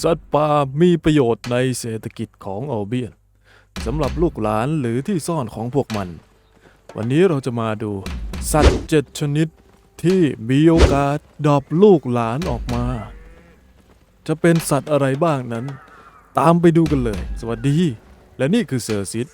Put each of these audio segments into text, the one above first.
สัตว์ป่ามีประโยชน์ในเศรษฐกิจของอัลเบียนสำหรับลูกหลานหรือที่ซ่อนของพวกมัน วันนี้เราจะมาดู สัตว์เจ็ดชนิดที่มีโอกาสดรอปลูกหลานออกมา จะเป็นสัตว์อะไรบ้างนั้น ตามไปดูกันเลย สวัสดี และนี่คือเซอร์ซิต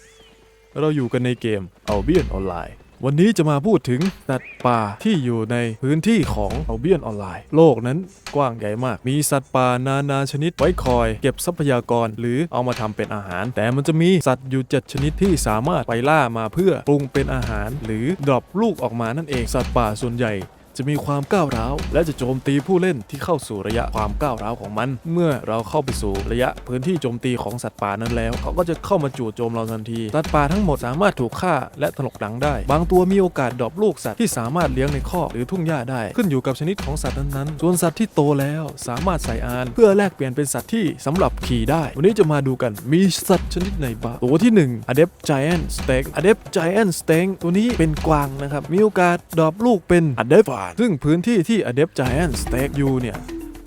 เราอยู่กันในเกม a l b i o n Online วันนี้จะมาพูดถึงสัตว์ป่าที่อยู่ในพื้นที่ของเอวเบียนออนไลน์ โลกนั้นกว้างใหญ่มาก มีสัตว์ป่านานาชนิดไว้คอย เก็บทรัพยากรหรือเอามาทำเป็นอาหาร แต่มันจะมีสัตว์อยู่7ชนิดที่สามารถไปล่ามาเพื่อปรุงเป็นอาหาร หรือดรอปลูกออกมานั่นเองสัตว์ป่าส่วนใหญ่ จะมีความก้าวร้าว และจะโจมตีผู้เล่นที่เข้าสู่ระยะความก้าวร้าวของมัน เมื่อเราเข้าไปสู่ระยะพื้นที่โจมตีของสัตว์ป่านั้นแล้ว เขาก็จะเข้ามาจู่โจมเราทันที สัตว์ป่าทั้งหมดสามารถถูกฆ่าและถลกหลังได้ บางตัวมีโอกาสดรอปลูกสัตว์ที่สามารถเลี้ยงในคอกหรือทุ่งหญ้าได้ ขึ้นอยู่กับชนิดของสัตว์นั้นๆ ส่วนสัตว์ที่โตแล้วสามารถใส่อาน เพื่อแลกเปลี่ยนเป็นสัตว์ที่สำหรับขี่ได้ วันนี้จะมาดูกันมีสัตว์ชนิดไหนบ้างตัวที่ 1 Adept Giant Snake Adept Giant Snake ตัวนี้เป็นกวางนะครับมีโอกาสดอปลูกเป็น Adept ซึ่งพื้นที่ที่ Adept Giant Snake อยู่เนี่ย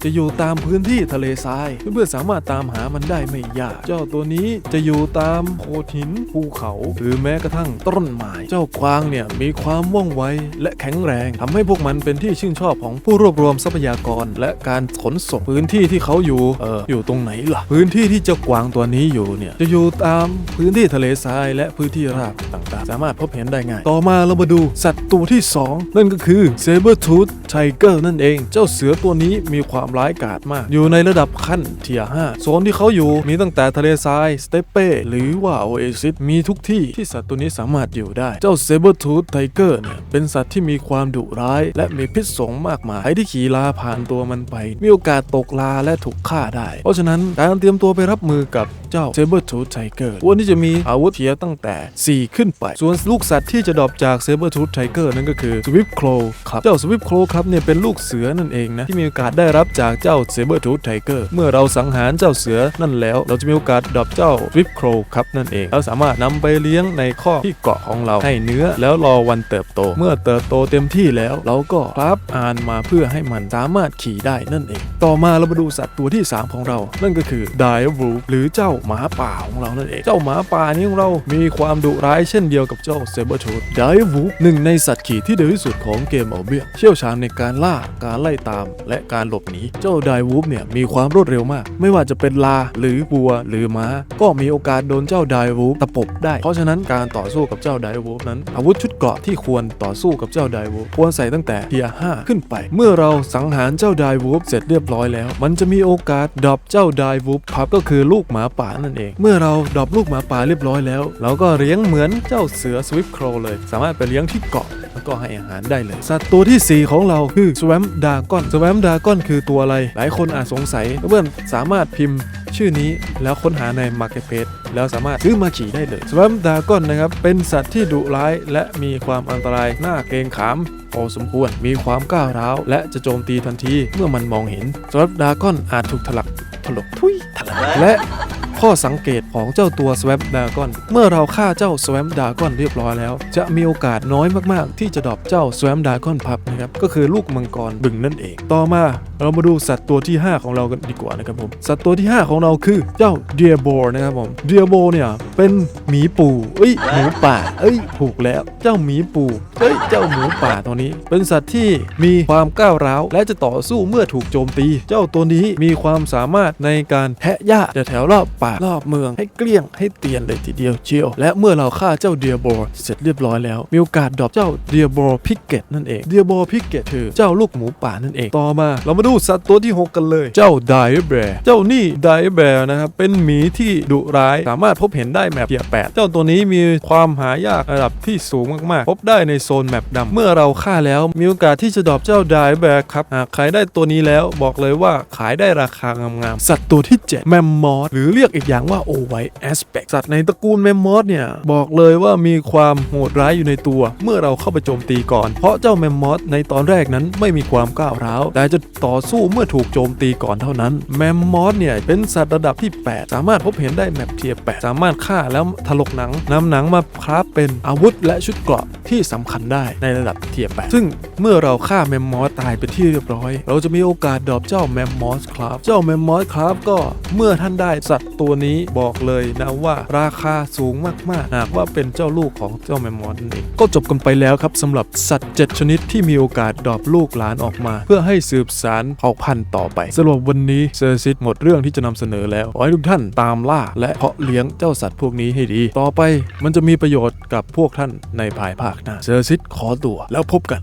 จะอยู่ตามพื้นที่ทะเลทราย เพื่อนๆสามารถตามหามันได้ไม่ยาก เจ้าตัวนี้จะอยู่ตามโขดหินภูเขา หรือแม้กระทั่งต้นไม้เจ้ากวางเนี่ยมีความว่องไวและแข็งแรงทำให้พวกมันเป็นที่ชื่นชอบของผู้รวบรวมทรัพยากร และการขนส่งพื้นที่ที่เขาอยู่เอออยู่ตรงไหนล่ะ พื้นที่ที่เจ้ากวางตัวนี้อยู่เนี่ยจะอยู่ตามพื้นที่ทะเลทรายและพื้นที่ราบต่างๆ สามารถพบเห็นได้ง่าย ต่อมาเรามาดูสัตว์ตัวที่สองนั่นก็คือ Saber Tooth Tiger นั่นเอง เจ้าเสือตัวนี้มีความร้ายกาจมาก อยู่ในระดับขั้นเทีย5โซนที่เขาอยู่มีตั้งแต่ทะเลทรายสเตปเป้หรือว่าโอเอซิสมีทุกที่ที่สัตว์ตัวนี้สามารถอยู่ได้ เจ้า Saber Tooth Tiger เนี่ยเป็นสัตว์ที่มีความดุร้าย และมีพิษสงมากมายใครที่ขี่ลาผ่านตัวมันไป มีโอกาสตกลาและถูกฆ่าได้ เพราะฉะนั้นการเตรียมตัวไปรับมือกับเจ้า Saber Tooth Tiger ตัวนี้จะมีอาวุธเทียตั้งแต่ 4 ขึ้นไป ส่วนลูกสัตว์ที่จะดรอปจาก Saber Tooth Tiger นั่นก็คือ Swift Crow ครับเจ้า Swift Crow ครับเนี่ยเป็นลูกเสือนั่นเองนะที่มีโอกาสได้รับจากจากเจ้า Saber Tooth Tiger เมื่อเราสังหารเจ้าเสือนั่นแล้ว เราจะมีโอกาสดรอปเจ้า Swift Crow ครับนั่นเอง เราสามารถนำไปเลี้ยงในข้อกที่เกาะของเราให้เนื้อแล้วรอวันเติบโต เมื่อเติบโตเต็มที่แล้ว เราก็คราฟอานมาเพื่อให้มันสามารถขี่ได้นั่นเอง ต่อมาเรามาดูสัตว์ตัวที่ 3 ของเรา นั่นก็คือ Dire Wolf หรือเจ้าหมาป่าของเรานั่นเอง เจ้าหมาป่านี้ของเรามีความดุร้ายเช่นเดียวกับเจ้า Saber Tooth Dire Wolf หนึ่งในสัตว์ขี่ที่เร็วที่สุดของเกมอัลเบียเชี่ยวชาญในการล่าการไล่ตาม และการหลบหนีเจ้า Dire Wolf เนี่ยมีความรวดเร็วมาก ไม่ว่าจะเป็นลาหรือวัวหรือม้า ก็มีโอกาสโดนเจ้า Dire Wolf ตะปบได้ เพราะฉะนั้นการต่อสู้กับเจ้า Dire Wolf นั้น อาวุธชุดเกราะที่ควรต่อสู้กับเจ้า Dire Wolf ควรใส่ตั้งแต่เทียร์5ขึ้นไป เมื่อเราสังหารเจ้า Dire Wolf เสร็จเรียบร้อยแล้ว มันจะมีโอกาสดรอปเจ้า Dire Wolf พับก็คือลูกหมาป่านั่นเอง เมื่อเราดรอปลูกหมาป่าเรียบร้อยแล้ว เราก็เลี้ยงเหมือนเจ้าเสือ Swift Crow เลย สามารถไปเลี้ยงที่เกาะ แล้วก็ให้อาหารได้เลย สัตว์ตัวทีสี่4 ของเราคือ Swamp Dragon Swamp Dragon คือตัวอะไร หลายคนอาจสงสัยเพื่อนสามารถพิมพ์ชื่อนี้แล้วค้นหาใน Marketplace แล้วสามารถซื้อมาขี่ได้เลย Swamp Dragon นะครับ เป็นสัตว์ที่ดุร้ายและมีความอันตรายหน่าเกรงขามพอสมควรมีความก้าวร้าว และจะโจมตีทันทีเมื่อมันมองเห็น Swamp Dragon อาจถูกถลักถลกทุยถลักและ ข้อสังเกตของเจ้าตัว Swamp Dragon เมื่อเราฆ่าเจ้า Swamp Dragon เรียบร้อยแล้ว จะมีโอกาสน้อยมากๆ ที่จะดรอปเจ้า Swamp Dragon พับนะครับก็คือลูกมังกรบึงนั่นเอง ต่อมา เรามาดูสัตว์ตัวที่ 5 ของเรากันดีกว่านะครับผม สัตว์ตัวที่ 5 ของเราคือเจ้า Deer Boar นะครับผม Deer Boar เนี่ยเป็นหมีปู่เอ้ยหมูป่า เอ้ยถูกแล้ว เจ้าหมีปู่เอ้ยเจ้าหมูป่าตัวนี้ เป็นสัตว์ที่มีความก้าวร้าว และจะต่อสู้เมื่อถูกโจมตี เจ้าตัวนี้มีความสามารถในการแทะหญ้าแถวรอบป่ารอบเมืองให้เกลี้ยงให้เตียนเลยทีเดียวเชียว และเมื่อเราฆ่าเจ้าเดียโบเสร็จเรียบร้อยแล้ว มีโอกาสดรอปเจ้าเดียโบพิกเกตนั่นเองเดียโบพิกเกตคือเจ้าลูกหมูป่านั่นเองต่อมาเรามาดูสัตว์ตัวที่ 6 กันเลย เจ้าไดแบร์เจ้านี่ไดแบร์นะครับ เป็นหมีที่ดุร้ายสามารถพบเห็นได้แมปเทียแปดเจ้าตัวนี้มีความหายากระดับที่สูงมากๆ พบได้ในโซนแมปดำเมื่อเราฆ่าแล้วมีโอกาสที่จะดรอปเจ้าไดแบร์ครับหากใครได้ตัวนี้แล้วบอกเลยว่าขายได้ราคางามๆสัตว์ตัวที่7แมมมอสหรือเรียกอีกอย่างว่าโอไวแอสเปกสัตว์ในตระกูลแมมมอสเนี่ยบอกเลยว่ามีความโหดร้ายอยู่ในตัว เมื่อเราเข้าไปโจมตีก่อน เพราะเจ้าแมมมอสในตอนแรกนั้นไม่มีความก้าวร้าวแต่จะต่อสู้เมื่อถูกโจมตีก่อนเท่านั้น แมมมอสเนี่ยเป็นสัตว์ระดับที่ 8 สามารถพบเห็นได้แมปเทียร์8สามารถฆ่าแล้วถลกหนังนำหนังมาคราฟเป็นอาวุธและชุดเกราะที่สำคัญได้ในระดับเทียร์8ซึ่งเมื่อเราฆ่าแมมมอสตายไปที่เรียบร้อย เราจะมีโอกาสดรอปเจ้าแมมมอสครับ เจ้าแมมมอสครับก็เมื่อท่านได้สัตว์ตัวนี้บอกเลยนะว่าราคาสูงมากๆหากว่าเป็นเจ้าลูกของเจ้าแมมมอสนั่นเองก็จบกันไปแล้วครับสำหรับสัตว์ 7 ชนิดที่มีโอกาสดรอปลูกหลานออกมา เพื่อให้สืบสารเผ่าพันธุ์ต่อไปสรับวันนี้เซอร์ซิตหมดเรื่องที่จะนำเสนอแล้วขอให้ทุกท่านตามล่าและเพาะเลี้ยงเจ้าสัตว์พวกนี้ให้ดี ต่อไปมันจะมีประโยชน์กับพวกท่านในภายภาคหน้าเซอร์ซิตขอตัวแล้วพบกัน